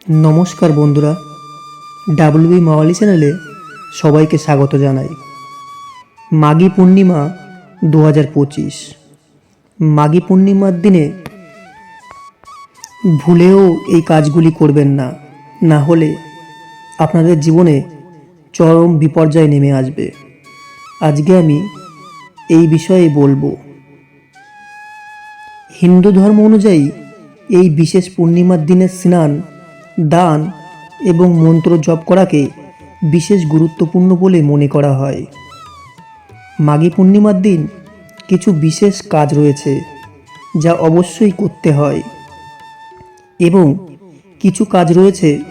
নমস্কার বন্ধুরা ডাব্লিউবি মাওয়ালি চ্যানেলে সবাইকে স্বাগত জানাই। মাঘী পূর্ণিমা দু হাজার পঁচিশ। মাঘী পূর্ণিমার দিনে ভুলেও এই কাজগুলি করবেন না না হলে আপনাদের জীবনে চরম বিপর্যয় নেমে আসবে। আজকে আমি এই বিষয়ে বলব। হিন্দু ধর্ম অনুযায়ী এই বিশেষ পূর্ণিমার দিনে স্নান দান এবং মন্ত্র জপ করাকে বিশেষ গুরুত্বপূর্ণ বলে মনে করা হয়। মাঘী পূর্ণিমার দিন কিছু বিশেষ কাজ রয়েছে যা অবশ্যই করতে হয় এবং কিছু কাজ রয়েছে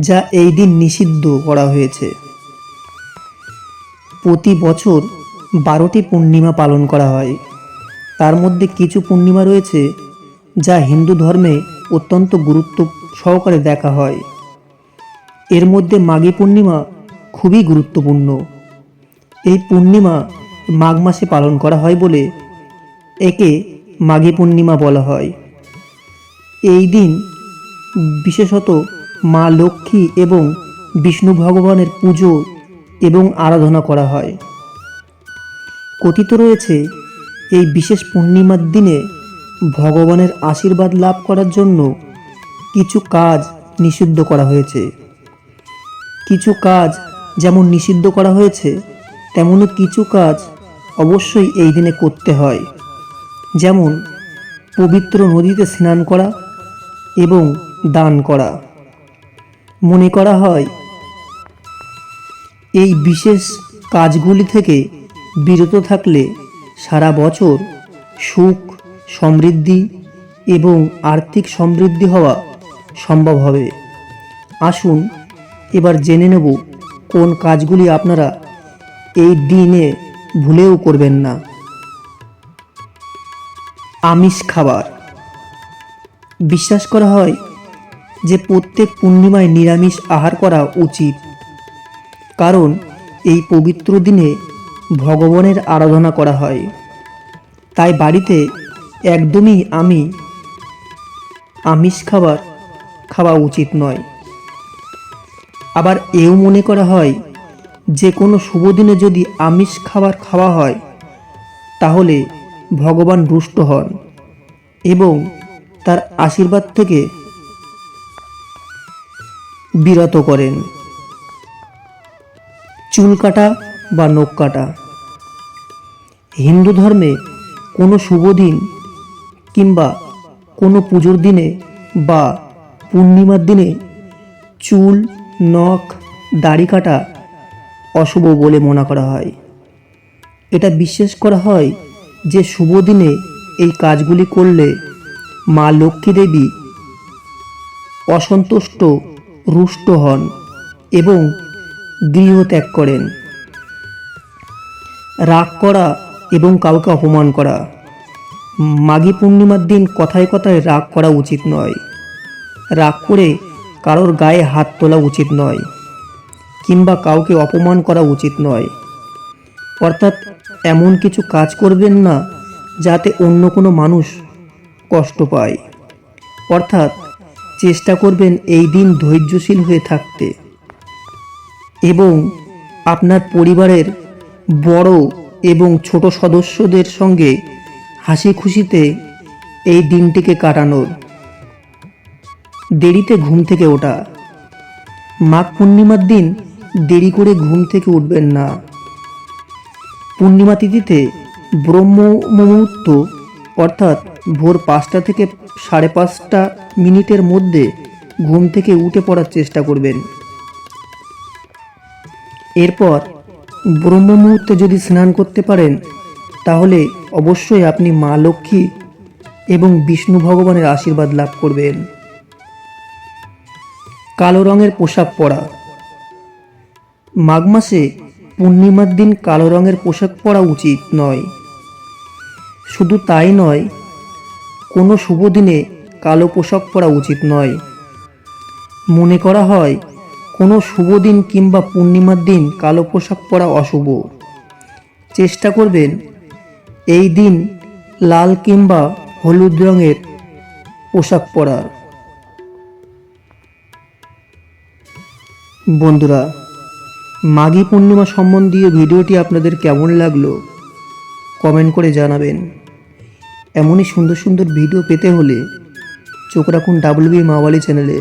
যা এই দিন নিষিদ্ধ করা হয়েছে। প্রতি বছর বারোটি পূর্ণিমা পালন করা হয়। তার মধ্যে কিছু পূর্ণিমা রয়েছে যা হিন্দু ধর্মে অত্যন্ত গুরুত্ব সহকারে দেখা হয়। এর মধ্যে মাঘী পূর্ণিমা খুবই গুরুত্বপূর্ণ। এই পূর্ণিমা মাঘ মাসে পালন করা হয় বলে একে মাঘী পূর্ণিমা বলা হয়। এই দিন বিশেষত মা লক্ষ্মী এবং বিষ্ণু ভগবানের পুজো এবং আরাধনা করা হয়। কথিত রয়েছে, এই বিশেষ পূর্ণিমার দিনে ভগবানের আশীর্বাদ লাভ করার জন্য কিছু কাজ নিষিদ্ধ করা হয়েছে। কিছু কাজ যেমন নিষিদ্ধ করা হয়েছে, তেমনই কিছু কাজ অবশ্যই এই দিনে করতে হয়। যেমন পবিত্র নদীতে স্নান করা এবং দান করা। মনে করা হয়, এই বিশেষ কাজগুলি থেকে বিরত থাকলে সারা বছর সুখ, সমৃদ্ধি এবং আর্থিক সমৃদ্ধি হওয়া সম্ভব হবে। আসুন, এবার জেনে নেব কোন কাজগুলি আপনারা এই দিনে ভুলেও করবেন না। আমিষ খাবার। বিশ্বাস করা হয় যে প্রত্যেক পূর্ণিমায় নিরামিষ আহার করা উচিত। কারণ এই পবিত্র দিনে ভগবানের আরাধনা করা হয়। তাই বাড়িতে একদমই আমি আমিষ খাবার খাওয়া উচিত নয়। আবার এও মনে করা হয়, যে কোনো শুভ দিনে যদি আমিষ খাবার খাওয়া হয়, তাহলে ভগবান রুষ্ট হন এবং তার আশীর্বাদ থেকে বিরত করেন। চুল কাটা বা নখ কাটা। হিন্দু ধর্মে কোনো শুভ দিন কিংবা কোনো পুজোর দিনে বা পূর্ণিমার দিনে চুল, নখ, দাড়ি কাটা অশুভ বলে মনে করা হয়। এটা বিশ্বাস করা হয় যে শুভ দিনে এই কাজগুলি করলে মা লক্ষ্মী দেবী অসন্তুষ্ট, রুষ্ট হন এবং গৃহ ত্যাগ করেন। রাগ করা এবং কাউকে অপমান করা। মাঘী পূর্ণিমার দিন কথায় কথায় রাগ করা উচিত নয়। রাগ করে কারোর গায়ে হাত তোলা উচিত নয়, কিংবা কাউকে অপমান করা উচিত নয়। অর্থাৎ এমন কিছু কাজ করবেন না যাতে অন্য কোনো মানুষ কষ্ট পায়। অর্থাৎ চেষ্টা করবেন এই দিন ধৈর্যশীল হয়ে থাকতে। এবং আপনার পরিবারের বড় এবং ছোট সদস্যদের সঙ্গে হাসি খুশিতে এই দিনটিকে কাটানোর দেরিতে ঘুম থেকে ওঠা। মাঘ পূর্ণিমার দিন দেরি করে ঘুম থেকে উঠবেন না। পূর্ণিমা তিথিতে ব্রহ্ম মুহূর্ত, অর্থাৎ ভোর পাঁচটা থেকে সাড়ে পাঁচটা মিনিটের মধ্যে ঘুম থেকে উঠে পড়ার চেষ্টা করবেন। এরপর ব্রহ্ম মুহূর্তে যদি স্নান করতে পারেন, তাহলে অবশ্যই আপনি মা লক্ষ্মী এবং বিষ্ণু ভগবানের আশীর্বাদ লাভ করবেন। কালো রঙের পোশাক পরা। মাঘ মাসে পূর্ণিমার দিন কালো রঙের পোশাক পরা উচিত নয়। শুধু তাই নয়, কোনো শুভ দিনে কালো পোশাক পরা উচিত নয়। মনে করা হয়, কোনো শুভ দিন কিংবা পূর্ণিমার দিন কালো পোশাক পরা অশুভ। চেষ্টা করবেন, এই দিন লাল কিংবা হলুদ রঙের পোশাক পরার। বন্ধুরা, মাঘী পূর্ণিমা সম্বন্ধীয় ভিডিওটি আপনাদের কেমন লাগল কমেন্ট করে জানাবেন। এমনই সুন্দর সুন্দর ভিডিও পেতে হলে চোখ রাখুন ডাব্লিউবি মাওয়ালি চ্যানেলে।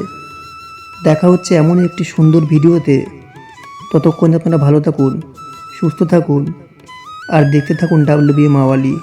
দেখা হচ্ছে এমন একটি সুন্দর ভিডিওতে। ততক্ষণ আপনারা ভালো থাকুন, সুস্থ থাকুন, আর দেখতে থাকুন ডাব্লিউবি মাওয়ালি